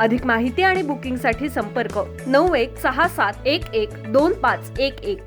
अधिक माहिती आणि बुकिंगसाठी संपर्क नऊ एक सहा सात एक एक दोन पाच एक एक.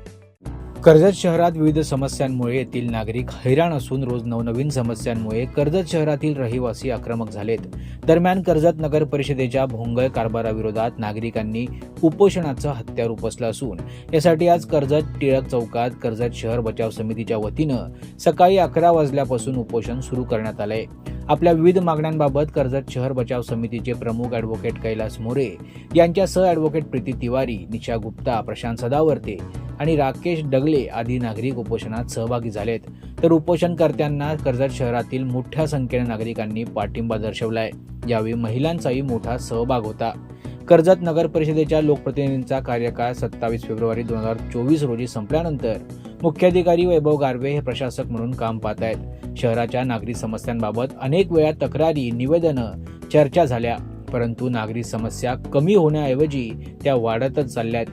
कर्जत शहरात विविध समस्यांमुळे येथील नागरिक हैराण असून रोज नवनवीन समस्यांमुळे कर्जत शहरातील रहिवासी आक्रमक झालेत. दरम्यान कर्जत नगर परिषदेच्या भोंगळ कारभाराविरोधात नागरिकांनी उपोषणाचं हत्यार उपसलं असून यासाठी आज कर्जत टिळक चौकात कर्जत शहर बचाव समितीच्या वतीनं सकाळी अकरा वाजल्यापासून उपोषण सुरू करण्यात आलंय. आपल्या विविध मागण्यांबाबत कर्जत शहर बचाव समितीचे प्रमुख ॲडव्होकेट कैलास मोरे यांच्यासह ॲडव्होकेट प्रीती तिवारी निशा गुप्ता प्रशांत सदावर्ते आणि राकेश डगले आदी नागरिक उपोषणात सहभागी झालेत. तर उपोषणकर्त्यांना कर्जत शहरातील मोठ्या संख्येने नागरिकांनी पाठिंबा दर्शवलाय. यावेळी महिलांचाही मोठा सहभाग होता. कर्जत नगर परिषदेच्या लोकप्रतिनिधींचा कार्यकाळ सत्तावीस फेब्रुवारी दोन हजार चोवीस रोजी संपल्यानंतर मुख्याधिकारी वैभव गारवे हे प्रशासक म्हणून काम पाहत आहेत. शहराच्या नागरी समस्यांबाबत अनेक वेळा तक्रारी निवेदनं चर्चा झाल्या. परंतु नागरी समस्या कमी होण्याऐवजी त्या वाढतच चालल्यात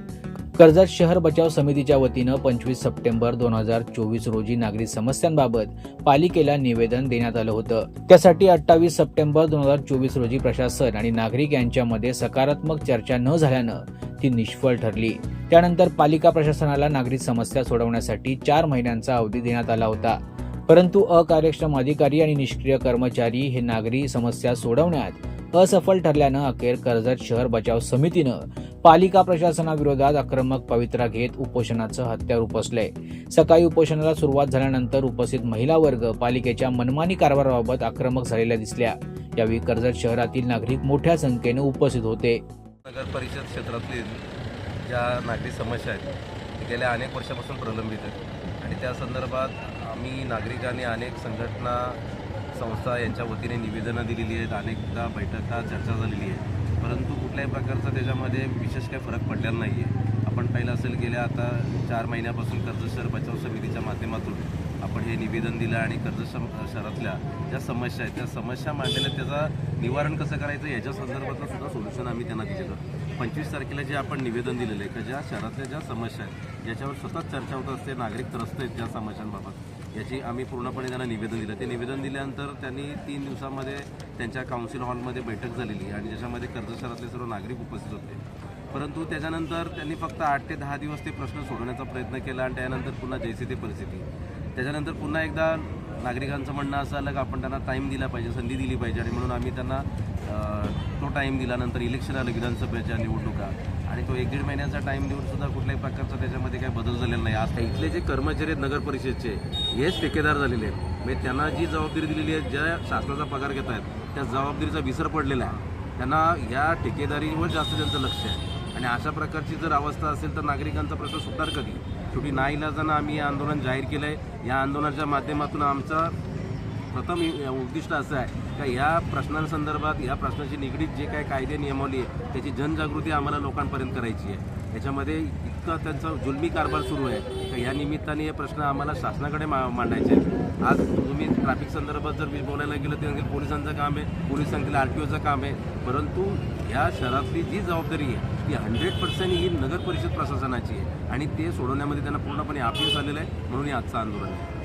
कर्जत शहर बचाव समितीच्या वतीनं पंचवीस सप्टेंबर दोन हजार चोवीस रोजी नागरी समस्यांबाबत पालिकेला निवेदन देण्यात आलं होतं. त्यासाठी अठ्ठावीस सप्टेंबर दोन हजार चोवीस रोजी प्रशासन आणि नागरिक यांच्यामध्ये सकारात्मक चर्चा न झाल्यानं ती निष्फळ ठरली. त्यानंतर पालिका प्रशासनाला नागरिक समस्या सोडवण्यासाठी चार महिन्यांचा अवधी देण्यात आला होता. परंतु अकार्यक्षम अधिकारी आणि निष्क्रिय कर्मचारी हे नागरी समस्या सोडवण्यात असफल ठरल्यानं अखेर कर्जत शहर बचाव समितीनं पालिका प्रशासनाविरोधात आक्रमक पवित्रा घेत उपोषणाचं हत्यार उपसले. सकाळी उपोषणाला सुरुवात झाल्यानंतर उपस्थित महिला वर्ग पालिकेच्या मनमानी कारभाराबाबत आक्रमक झालेल्या दिसल्या. यावेळी कर्जत शहरातील नागरिक मोठ्या संख्येने उपस्थित होते. नगर परिषद क्षेत्रातील ज्या नागरी समस्या आहेत त्या गेल्या अनेक वर्षापासून प्रलंबित आहेत. आणि त्या संदर्भात आम्ही नागरिकांनी अनेक संघटना संस्था यांच्या वतीने निवेदनं दिलेली आहेत. अनेकदा बैठका चर्चा झालेली आहे परंतु कुठल्याही प्रकारचा त्याच्यामध्ये विशेष काही फरक पडलेला नाही आहे आपण पाहिलं असेल गेल्या आता चार महिन्यापासून कर्ज शहर बचाव समितीच्या माध्यमातून आपण हे निवेदन दिलं आणि कर्ज शहरातल्या ज्या समस्या आहेत त्या समस्या मांडलेल्या त्याचा निवारण कसं करायचं याच्या संदर्भातलं सुद्धा सोल्युशन आम्ही त्यांना दिलेलं पंचवीस तारखेला जे आपण निवेदन दिलेलं आहे की ज्या शहरातल्या ज्या समस्या आहेत ज्याच्यावर सतत चर्चा होत असते नागरिक त्रस्त आहेत ज्या समस्यांबाबत याची आम्ही पूर्णपणे त्यांना निवेदन दिलं. ते निवेदन दिल्यानंतर त्यांनी तीन दिवसामध्ये त्यांच्या काउन्सिल हॉलमध्ये बैठक झालेली आणि ज्याच्यामध्ये कर्जत शहरातले सर्व नागरिक उपस्थित होते. परंतु त्याच्यानंतर त्यांनी फक्त आठ ते दहा दिवस ते प्रश्न सोडवण्याचा प्रयत्न केला आणि त्यानंतर पुन्हा जैसे ते परिस्थिती. त्याच्यानंतर पुन्हा एकदा नागरिकांचं म्हणणं असं आलं की आपण त्यांना टाईम दिला पाहिजे संधी दिली पाहिजे आणि म्हणून आम्ही त्यांना टाईम दिला नंतर इलेक्शन आलं विधानसभेच्या निवडणुका. आणि तो एक दीड महिन्याचा टाईम देऊन सुद्धा कुठल्याही प्रकारचा त्याच्यामध्ये काही बदल झालेला नाही. आता इथले जे कर्मचारी आहेत नगर परिषदचे हेच ठेकेदार झालेले आहेत. म्हणजे त्यांना जी जबाबदारी दिलेली आहे ज्या शासनाचा पगार घेत आहेत त्या जबाबदारीचा विसर पडलेला आहे. त्यांना या ठेकेदारीवर जास्त त्यांचं लक्ष आहे. आणि अशा प्रकारची जर अवस्था असेल तर नागरिकांचा प्रश्न सुधार कधी? शेवटी नाईलाजानं आम्ही हे आंदोलन जाहीर केलं आहे या आंदोलनाच्या माध्यमातून आमचा प्रथम उद्दिष्ट असं आहे का या प्रश्नांसंदर्भात या प्रश्नाशी निगडीत जे काही कायदे नियमावली आहे त्याची जनजागृती आम्हाला लोकांपर्यंत करायची आहे. याच्यामध्ये इतका त्यांचा जुलमी कारभार सुरू आहे का या निमित्ताने हे प्रश्न आम्हाला शासनाकडे मा मांडायचे आहेत. आज तुम्ही ट्रॅफिक संदर्भात जर मी बोलायला गेलं ते पोलिसांचं काम आहे. पोलीस सांगतील आर टी ओचं काम आहे. परंतु या शहरातली जी जबाबदारी आहे ती हंड्रेड पर्सेंट ही नगर परिषद प्रशासनाची आहे. आणि ते सोडवण्यामध्ये त्यांना पूर्णपणे अपयश आलेलं आहे म्हणून हे आजचं आंदोलन आहे.